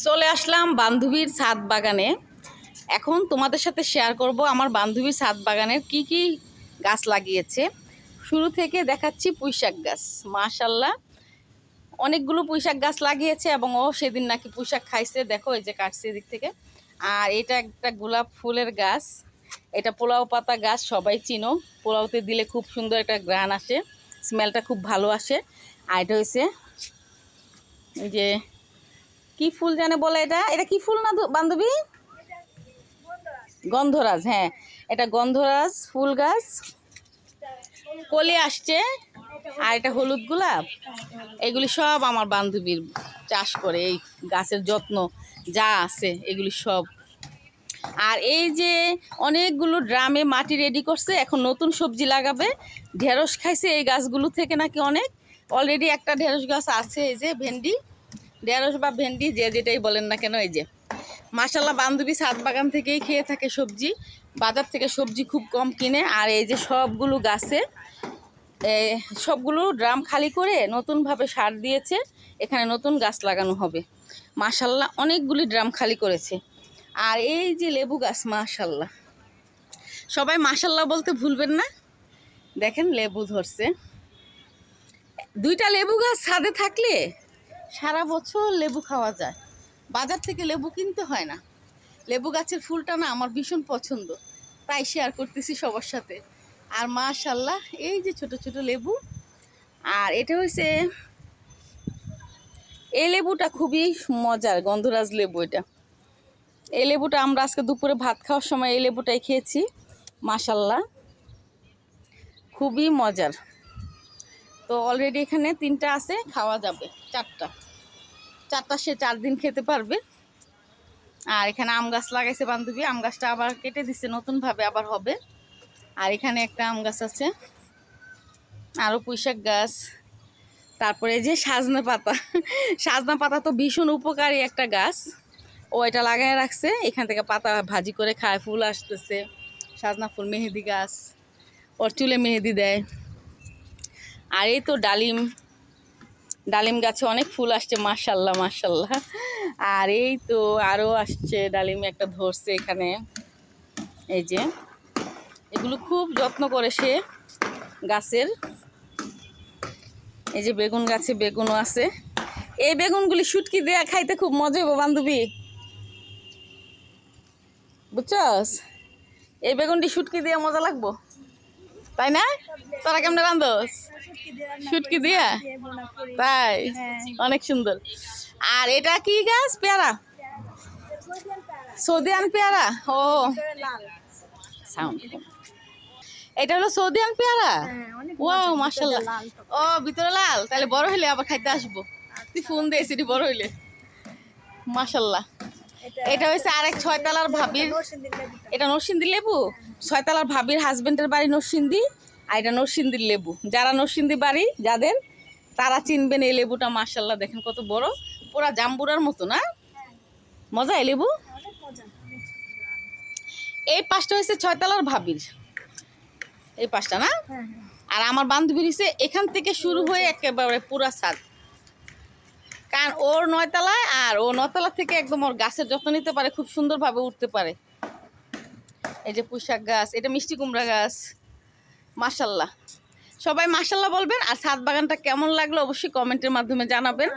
চলে আসলাম বান্ধবীর ছাদ বাগানে। এখন তোমাদের সাথে শেয়ার করব আমার বান্ধবীর ছাদ বাগানের কি কি গাছ লাগিয়েছে। শুরু থেকে দেখাচ্ছি পুঁইশাক গাছ মাশাল্লাহ অনেকগুলো পুঁইশাক গাছ লাগিয়েছে এবং ও সেদিন নাকি পুঁইশাক খাইছে, দেখো এই যে কাটছে এদিক থেকে। আর এটা একটা গোলাপ ফুলের গাছ, এটা পোলাও পাতা গাছ, সবাই চিনো। পোলাওতে দিলে খুব সুন্দর একটা গ্রান আসে স্মেলটা খুব ভালো আসে। আর এটা হয়েছে যে কি ফুল জানে বলে এটা? এটা কি ফুল না বান্ধবী? গন্ধরাজ হ্যাঁ। এটা গন্ধরাজ, ফুল গাছ। কলি আসছে। আর এটা হলুদ গোলাপ। এগুলি সব আমার বান্ধবীর চাষ করে, এই গাছের যত্ন যা আছে, এগুলি সব। আর এই যে অনেকগুলো ড্রামে মাটি রেডি করছে, এখন নতুন সবজি লাগাবে। ঢেঁড়স খাইছে এই গাছগুলো থেকে নাকি অনেক। অলরেডি একটা ঢেঁড়স গাছ আছে, এই যে ভেন্ডি। ঢেঁড়স বা ভেন্ডি যে যেটাই বলেন না কেন, এই যে। মাসাল্লাহ বান্ধবী ছাদ বাগান থেকেই খেয়ে থাকে সবজি। বাজার থেকে সবজি খুব কম কিনে, আর এই যে সবগুলো গাছে সবগুলো ড্রাম খালি করে নতুনভাবে সার দিয়েছে, এখানে নতুন গাছ লাগানো হবে। মাশাল্লাহ অনেকগুলি ড্রাম খালি করেছে। আর এই যে লেবু গাছ মাশাল্লাহ সবাই মাশাল্লাহ বলতে ভুলবেন না। দেখেন, লেবু ধরছে। দুইটা লেবু গাছ ছাদে থাকলে সারা বছর লেবু খাওয়া যায়। বাজার থেকে লেবু কিনতে হয় না। লেবু গাছের ফুলটা না আমার ভীষণ পছন্দ। তাই শেয়ার করতেছি সবার সাথে। আর মাশাল্লাহ এই যে ছোট ছোট লেবু। আর এটা হচ্ছে এই লেবুটা খুবই মজার, গন্ধরাজ লেবু এটা। এই লেবুটা আমরা আজকে দুপুরে ভাত খাওয়ার সময় এই লেবুটাই খেয়েছি। মাশাল্লাহ খুবই মজার। তো অলরেডি এখানে তিনটা আছে, খাওয়া যাবে, চারটা। চারটা সে চার দিন খেতে পারবে। আর এখানে আম গাছ লাগাইছে বান্ধবী, আম গাছটা আবার কেটে দিচ্ছে নতুনভাবে আবার হবে। আর এখানে একটা আম গাছ আছে আরও পুঁইশাক গাছ। তারপরে যে সাজনা পাতা সাজনা পাতা তো ভীষণ উপকারী একটা গাছ। ও এটা লাগাই রাখছে, এখান থেকে পাতা ভাজি করে খায়, ফুল আসতেছে। সাজনা ফুল, মেহেদি গাছ, ওর চুলে মেহেদি দেয়। আর এই তো ডালিম ডালিম গাছে অনেক ফুল আসছে মার্শাল্লাহ মার্শাল্লাহ আর এই তো আরও আসছে, ডালিম একটা ধরছে এখানে। এই যে, এগুলো খুব যত্ন করে সে গাছের। এই যে বেগুন গাছে বেগুনও আছে। এই বেগুনগুলি শুটকি দেয়া খাইতে খুব মজা হইব, বান্ধবী। বুঝছস? এই বেগুনটি শুটকি দিয়ে মজা লাগবো? তাই না? তোরা কেমন রান্ধস শুটকি দিয়া? তাই? অনেক সুন্দর। আর এটা কি গাছ? পেয়ারা? সৌদিয়ান পেয়ারা? ও। সাউন্ড এটা হলো সৌদিয়ান পেয়ারা? ওয়াও মাশাল্লাহ ও, ভিতরে লাল। তাহলে বড় হইলে আবার খাইতে আসব। তুই ফোন দিয়ে সেটি বড় হইলে। মার্শাল্লাহ এটা হচ্ছে আরেক ছয়তলার ভাবির এটা নরসিংদী লেবু? ছয়তলার ভাবির হাজবেন্ডের বাড়ি নরসিংদী আর এটা নরসিংদীর লেবু। যারা নরসিংদী বাড়ি যাদের তারা চিনবেন এই লেবুটা মাশাল্লাহ দেখেন কত বড়। পুরা জাম্বুরার মতো না? মজা এই লেবু? এই পাঁচটা হয়েছে ছয়তলার ভাবির। এই পাঁচটা না? আর আমার বান্ধবীর হিসেবে এখান থেকে শুরু হয়ে একেবারে পুরা ছাদ। কারণ ওর নয়তলায় আর ও নয়তলা থেকে একদম ওর গাছের যত্ন নিতে পারে খুব সুন্দরভাবে উঠতে পারে। এই যে পুঁইশাক গাছ এটা মিষ্টি কুমড়া গাছ। মাশাল্লাহ। সবাই মাশাল্লাহ বলবেন আর ছাদ বাগানটা কেমন লাগল অবশ্যই কমেন্টের মাধ্যমে জানাবেন।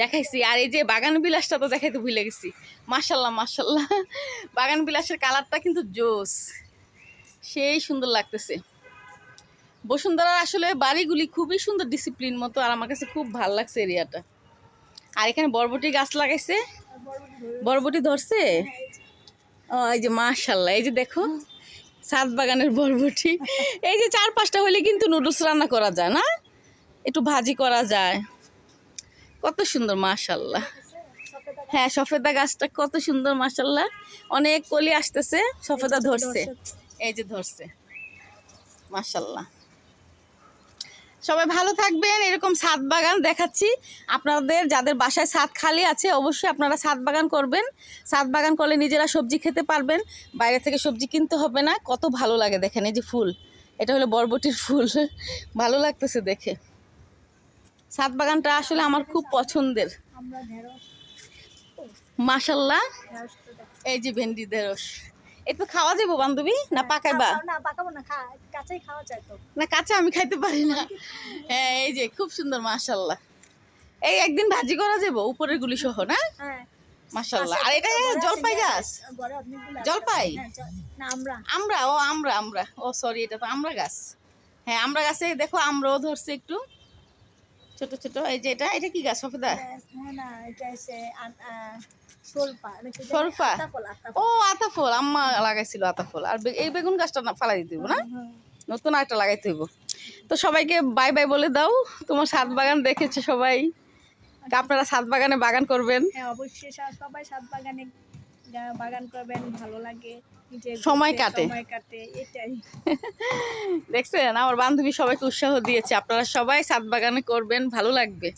দেখাইছি। আর এই যে বাগান বিলাসটা তো দেখাইতে ভুলে গেছি। মাশাল্লাহ মাশাল্লাহ। বাগান বিলাসের কালারটা কিন্তু জোস। সেই সুন্দর লাগতেছে। বসুন্ধরার আসলে বাড়িগুলি খুবই সুন্দর ডিসিপ্লিন মতো আর আমার কাছে খুব ভালো লাগছে এরিয়াটা। আর এখানে বরবটি গাছ লাগাইছে। বরবটি ধরছে? এই যে মাশাল্লাহ এই যে দেখো সাত বাগানের বরবটি। এই যে চার পাঁচটা হলে কিন্তু নুডলস রান্না করা যায় না? একটু ভাজি করা যায়। কত সুন্দর মাশাল্লাহ হ্যাঁ সফেদা গাছটা কত সুন্দর মাশাল্লাহ অনেক কলি আসতেছে, সফেদা ধরছে। এই যে ধরছে মাশাল্লাহ সবাই ভালো থাকবেন এরকম ছাদ বাগান দেখাচ্ছি। আপনাদের যাদের বাসায় ছাদ খালি আছে অবশ্যই আপনারা ছাদ বাগান করবেন। ছাদ বাগান করলে নিজেরা সবজি খেতে পারবেন। বাইরে থেকে সবজি কিনতে হবে না কত ভালো লাগে দেখেন এই যে ফুল। এটা হলো বরবটির ফুল ভালো লাগতেছে দেখে। ছাদ বাগানটা আসলে আমার খুব পছন্দের। দেখ। এই যে ভেন্ডি ঢেঁড়স। এটা তো খাওয়া যাব বান্ধবী? না পাকাইবা খাও- না পাকাবো না কাঁচাই খাওয়া যায় তো। না কাঁচা আমি খাইতে পারি না। হ্যাঁ এই যে খুব সুন্দর মাশাল্লাহ এই একদিন ভাজি করা যাব উপরের গুলি সহ না? হ্যাঁ। মাশাল্লাহ আর এটা জলপাই গাছ অনেকগুলো আছে। জলপাই? হ্যাঁ, জল- না আমরা ও আমরা আমরা ও সরি এটা তো আমরা গাছ। হ্যাঁ আমরা গাছে দেখো আমরাও ধরছে একটু। ছোট ছোট এই যে এটা এটা কি গাছ সফেদা? হ্যাঁ, হ্যাঁ, না এটা আতাফল, আতাফল। ও আতা ফল আম্মা লাগাইছিল আতা ফল আর এই বেগুন গাছটা ফালাই দিতে না? নতুন একটা লাগাইতে হইব। তো সবাইকে বাই বাই বলে দাও। তোমার সাত বাগান দেখেছে সবাই। আপনারা সাত বাগানে বাগান করবেন। হ্যাঁ অবশ্যই সবাই সাত বাগানে বাগান করবেন ভালো লাগে। সময় কাটে। সময় কাটে এটাই। দেখছেন? আমার বান্ধবী সবাইকে উৎসাহ দিয়েছে। আপনারা সবাই সাত বাগানে করবেন ভালো লাগবে।